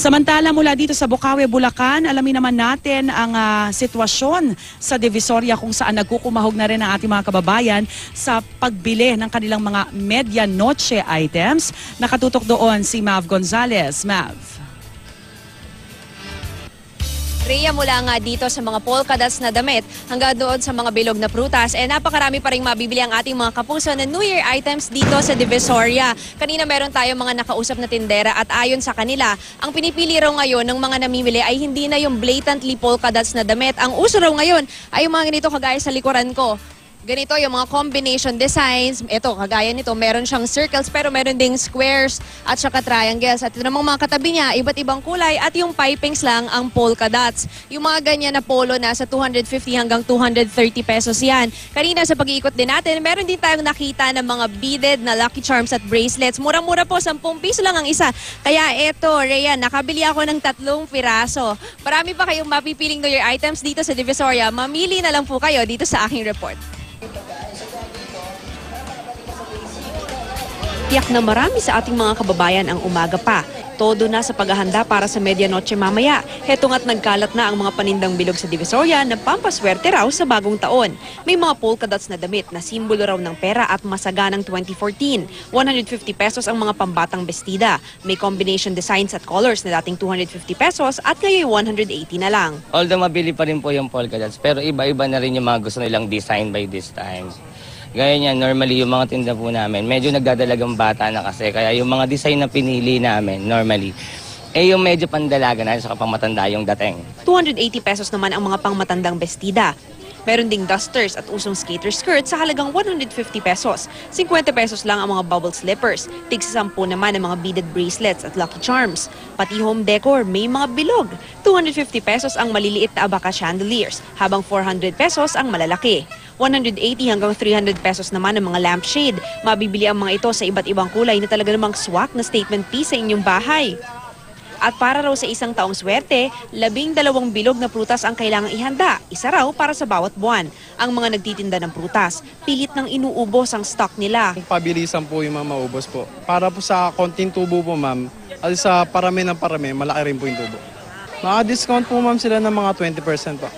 Samantala mula dito sa Bukawi, Bulacan, alamin naman natin ang ah, sitwasyon sa Divisoria kung saan nagkukumahog na rin ang ating mga kababayan sa pagbili ng kanilang mga medianoche items. Nakatutok doon si Mav Gonzalez. Mav. Rhea mula nga dito sa mga polka dots na damit hanggang doon sa mga bilog na prutas. Eh napakarami pa rin mabibili ang ating mga kapuso na New Year items dito sa Divisoria. Kanina meron tayong mga nakausap na tindera at ayon sa kanila, ang pinipili raw ngayon ng mga namimili ay hindi na yung blatantly polka dots na damit. Ang uso raw ngayon ay yung mga ganito kagaya sa likuran ko. Ganito yung mga combination designs. Ito, kagaya nito, meron siyang circles pero meron ding squares at saka triangles. At ito namang mga katabi niya, iba't ibang kulay at yung pipings lang ang polka dots. Yung mga ganyan na polo nasa 250 hanggang 230 pesos yan. Kanina sa pag-iikot din natin, meron din tayong nakita ng mga beaded na Lucky Charms at bracelets. Murang-mura po, 10 piso lang ang isa. Kaya eto, Rhea, nakabili ako ng tatlong piraso. Marami pa kayong mapipiling New Year items dito sa Divisoria. Mamili na lang po kayo dito sa aking report. Tiyak na marami sa ating mga kababayan ang umaga pa. Todo na sa paghahanda para sa medianoche mamaya. Heto nga't nagkalat na ang mga panindang bilog sa Divisoria na pampaswerte raw sa bagong taon. May mga polka dots na damit na simbolo raw ng pera at masaganang 2014. 150 pesos ang mga pambatang bestida. May combination designs at colors na dating 250 pesos at ngayon 180 na lang. Although mabili pa rin po yung polka dots, pero iba-iba na rin yung mga gusto nilang design by this time. Gaya niyan, normally yung mga tinda po namin, medyo nagdadalagang bata na kasi. Kaya yung mga design na pinili namin, normally, eh yung medyo pandalaga na sa pangmatanda yung dating. 280 pesos naman ang mga pangmatandang bestida. Meron ding dusters at usong skater skirts sa halagang 150 pesos. 50 pesos lang ang mga bubble slippers. Tig sa 10 naman ang mga beaded bracelets at lucky charms. Pati home decor, may mga bilog. 250 pesos ang maliliit na abaka chandeliers, habang 400 pesos ang malalaki. 180 hanggang 300 pesos naman ang mga lampshade. Mabibili ang mga ito sa iba't ibang kulay na talaga namang swak na statement piece sa inyong bahay. At para raw sa isang taong swerte, labing dalawang bilog na prutas ang kailangang ihanda, isa raw para sa bawat buwan. Ang mga nagtitinda ng prutas, pilit nang inuubos ang stock nila. Pabilisan po yung mga maubos po. Para po sa konting tubo po ma'am, at sa parami ng parami, malaki rin po yung tubo. Mga-discount po ma'am sila ng mga 20% po.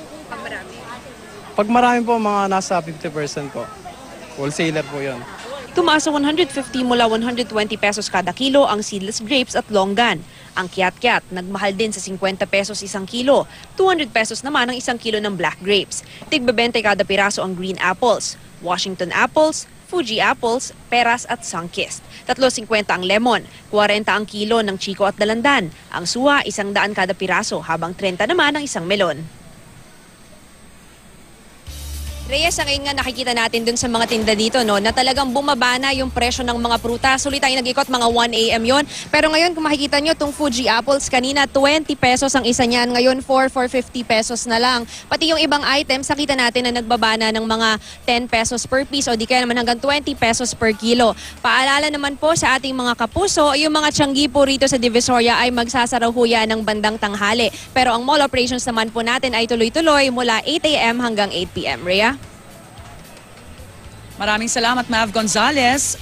Pag marami po, mga nasa 50% po. Wholesaler po yon. Tumaas sa 150 mula 120 pesos kada kilo ang seedless grapes at longgan. Ang kiat-kiat, nagmahal din sa 50 pesos isang kilo. 200 pesos naman ang isang kilo ng black grapes. Tigbebente kada piraso ang green apples, Washington apples, Fuji apples, peras at sunkist. 3.50 ang lemon, 40 ang kilo ng chiko at dalandan. Ang suha, isang daan kada piraso, habang 30 naman ang isang melon. Reyes, sa ngayon nga nakikita natin dun sa mga tinda dito, no, na talagang bumaba na yung presyo ng mga prutas. Sulit tayo nag-ikot, mga 1 a.m. yon. Pero ngayon, kung makikita nyo, itong Fuji apples, kanina 20 pesos ang isa niyan. Ngayon, 4, 450 pesos na lang. Pati yung ibang items, nakita natin na nagbaba na ng mga 10 pesos per piece o di kaya naman hanggang 20 pesos per kilo. Paalala naman po sa ating mga kapuso, yung mga tiyanggi po rito sa Divisoria ay magsasaraw ho yan ng bandang tanghali. Pero ang mall operations naman po natin ay tuloy-tuloy mula 8 a.m. hanggang 8 p.m. Rhea? Maraming salamat, Mav Gonzalez.